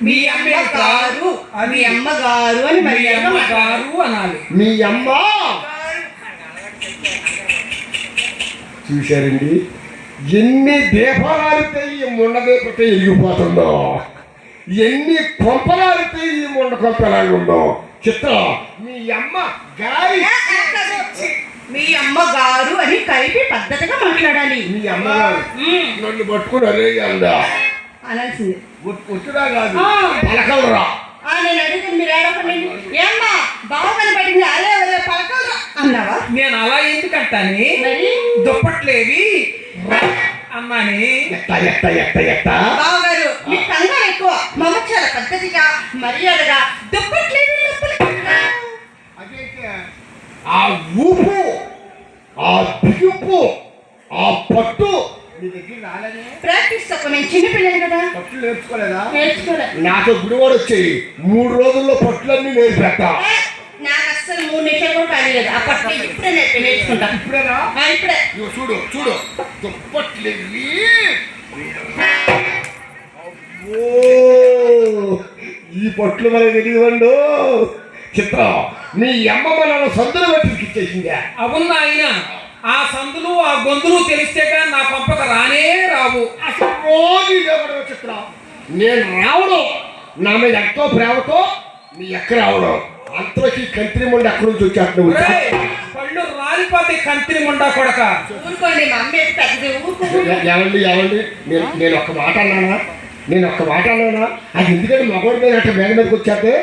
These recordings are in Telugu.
మీ అమ్మగారు మీ అమ్మగారు అని మీ మర్యాదగా మాట్లాడాలి. అమ్మగారు అనాలి. మీ అమ్మ! చూశారండి? ఎన్ని దీపాలాడితే ఈ ముండ దీపతే ఎరిగిపోతుందో ఎన్ని కొంపలాడితే ఈ ముండ కొంపలాగా ఉందో? చిత్ర మీ అమ్మ గారి. మీ అమ్మగారు అని కలిపి పద్ధతిగా మాట్లాడాలి. మీ అమ్మగారు మ్మ్. నన్ను పట్టుకుని అదే అందా అనాల్సింది. ఒట్టురా కాదు. పలకలరా నేను అడిగితే మీరు ఏడపండి ఏమ్మా బాగా కనపడింది అరే అరే అన్నావా? నేను అలా ఎందుకంటాని? మరి? దుప్పట్లేవి. అన్నాని ఎట్ట ఎట్ట ఎట్ట ఎట్ట? ప్రాక్టీస్ తక్కువ నేను చిన్నపిల్లని కదా. పట్టు నేర్చుకోలేదా? నాకు గుడివాడు వచ్చాయి మూడు రోజుల్లో పట్లన్నీ నేర్పెట్టా ఏ, నాకు అస్సలు మూడు నిమిషాలు కూడా ఆ పట్టు ఇప్పుడే నేర్చుకుంటా. ఇప్పుడేనా? ఆ, ఇప్పుడే. ఇగో చూడు చూడు. దుప్పట్లేవి అబ్బో ఈ పట్లు మనకు తెలియదండు చిత్ర నీ అమ్మ మన సందులు పెట్టి ఇచ్చేసిందా. అవును ఆయన ఆ సందులు ఆ గొంతులు తెలిస్తే కానీ నా పంపక రానే రావు. అసలు రోజు ఇదే గొడవ చిత్ర నేను రావడం నా మీద ఎంతో ప్రేమతో నీ ఎక్క రావడం? అంతలోకి కంత్రి ముందు ఎక్కడి నుంచి వచ్చాడు పళ్ళు రాలిపోతే కంతిని ముండా కొడక. ఏమండి ఏమండి? నేను నేను ఒక్క మాట అన్నానా? నేను ఒక్క మాట అన్నానా? అది ఎందుకంటే మగవాడి మీద అట్లా మేడ మీదకి వచ్చాకే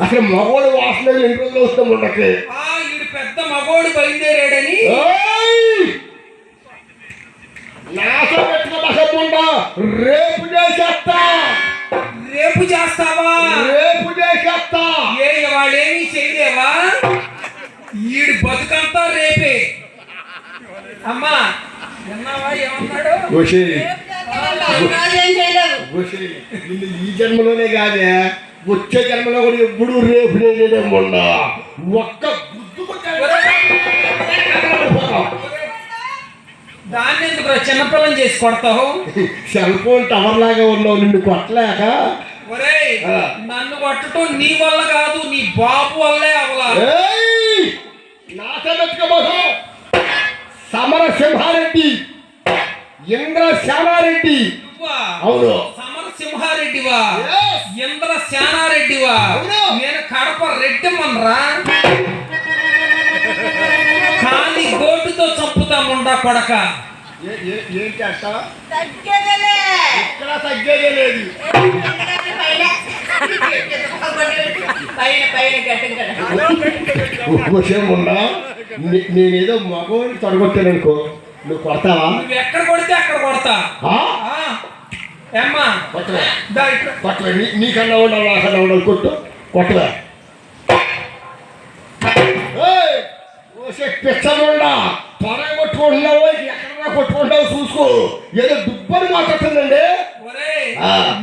అసలు మగవాడు వాసన ఎన్ని రోజులు వస్తాం ఉండకే ఆ ఈడు పెద్ద మగోడు బయలుదేరాడని నాశ పెట్టుకోకుండా రేపు చేసేస్తా. రేపు చేస్తావా? రేపు చేసేస్తా. ఏ వాడేమీ చేయలేవా? ఈడు బతుకంతా రేపే. అమ్మా విన్నావా? ఏమన్నాడు? ఈ జన్మలోనే కాదే వచ్చే జన్మలో కూడా ఎప్పుడు రేపు నేనేమో ఒక్క ఎందుకు చిన్నపిల్లని చేసి కొడతావు? సెల్ ఫోన్ టవర్ లాగా ఉన్నావు నిన్ను కొట్టలేక? ఒరేయ్ ఆ. నన్ను కొట్టడం నీ వల్ల కాదు నీ బాబు వల్లే అవలా. సమర సింహారెడ్డి ఇంద్ర శ్యామారెడ్డి అవును. సమర సింహారెడ్డివా Yes. ఇంద్ర అవును. నేను కడప రెడ్డిమన్రా కాలి గోటుతో చంపుతాముండా కొడక. ఏ- తగ్గేదేలే. ఇక్కడ తగ్గేదే లేదు. పైన పైన పైన గట్టిగా కదా. విషయం ఉన్నా నేనేదో మగవాడిని తొడగొట్టాననుకో నువ్వు కొడతావా? నువ్వు ఎక్కడ కొడితే అక్కడ కొడతా. ఆ? ఆ, ఏమ్మా? కొట్టవే. కొట్టవే. నీ నీకన్నా ఉండాలి నాకన్నా ఉండాలి. కొట్టు. కొట్టవే. ఏయ్! ఓసే చూసుకో. ఏదో దుబ్బని మాట్లాడుతుందండి.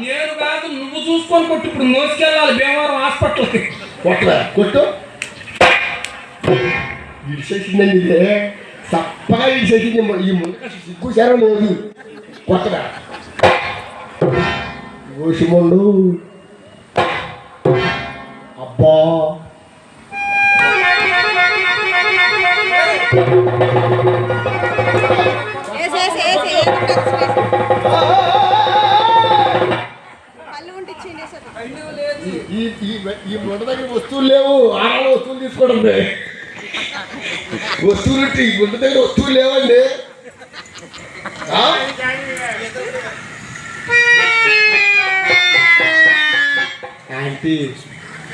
నేను కాదు నువ్వు చూసుకొని కొట్టు. ఇప్పుడు మోసుకెళ్ళాలి భీమవరం హాస్పిటల్కి. కొట్టవే కొట్టు. ఇడిసేసిందండి ఇదే తప్పగా ఇడిసేసింది ఈ ముందు సిగ్గు శరం లేదు. కొట్టవే ఓసిమండు. అబ్బా. ఈ ఈ దగ్గర వస్తువులు లేవు. ఆడాల వస్తువులు తీసుకోవడం లే. వస్తువులు ఈ ముండ దగ్గర వస్తువులు లేవండి? ఆంటీ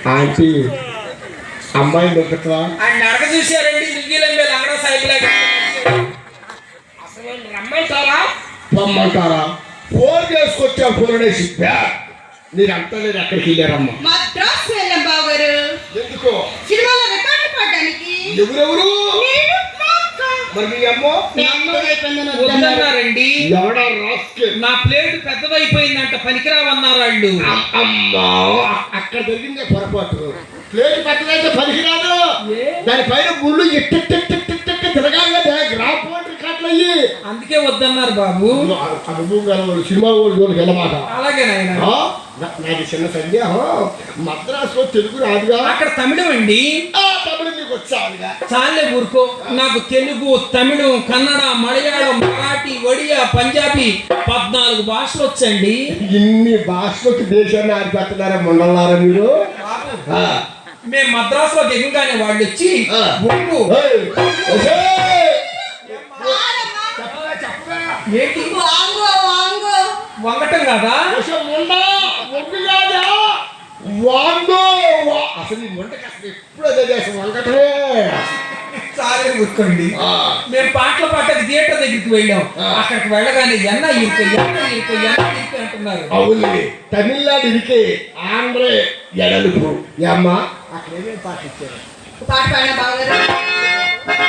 ఆంటీ అమ్మాయి ఆయన నడక సాయిబులాగా అసలు రమ్మంటారా? పొమ్మంటారా ఫోన్ చేసుకొచ్చా ఫోన్ వేసి వెళ్ళారమ్మా. మద్రాసు వెళ్ళాం బావగారు ఎందుకో? సినిమాలో రికార్డు పడడానికి. ఎవరెవరు. మరి మీ అమ్మ. వద్దన్నారండి ఎవడా నా ప్లేట్ పెద్దదైపోయిందంట పనికిరావన్నారు వాళ్ళు. అమ్- అమ్మా అక్కడ జరిగిందే పొరపాటు. ప్లేట్ పెద్దదైతే పనికిరాదు? దానిపైన ముళ్ళు ఎట్టి తిరగాలి కదా. గ్రాఫ్ రికార్డులు అయ్యి. అందుకే వద్దన్నారు బాబు. అనుభవం గల సినిమా అలాగే నాయన. ఆ? నా- నాది చిన్న సందేహం మద్రాసులో తెలుగు రాదుగా. అక్కడ తమిళం అండి. ఆ తమిళ నీకు వచ్చావుగా. చాలే ఊరుకో. నాకు తెలుగు తమిళం కన్నడ మలయాళం మరాఠీ ఒడియా పంజాబీ పద్నాలుగు భాషలు వచ్చండి. ఇన్ని భాషలకు దేశాన్ని ఆడిపెడుతున్నారా ముండలారా మీరు? ఆ. మేము మద్రాసులో దిగంగానే వాళ్ళు వచ్చి? ఏంటి? వాంగో వాంగో వంగటం కాదా? ఒంగు కాదా? వాంగో, అసలు ఈ ముండకి అసలు ఎప్పుడు అదే. మేము పాటలు పాటకి థియేటర్ దగ్గరికి వెళ్ళాం. అక్కడికి వెళ్ళగానే ఎన్న ఇరుకు ఎన్న ఇరుకు ఎన్న ఇరుకు అంటున్నారు. అవును తమిళనాడు ఇదికే ఆంధ్ర ఎడలుపు. అమ్మా అక్కడ ఏమేమి పాట ఇచ్చారు? పాట పాడిన బావగారు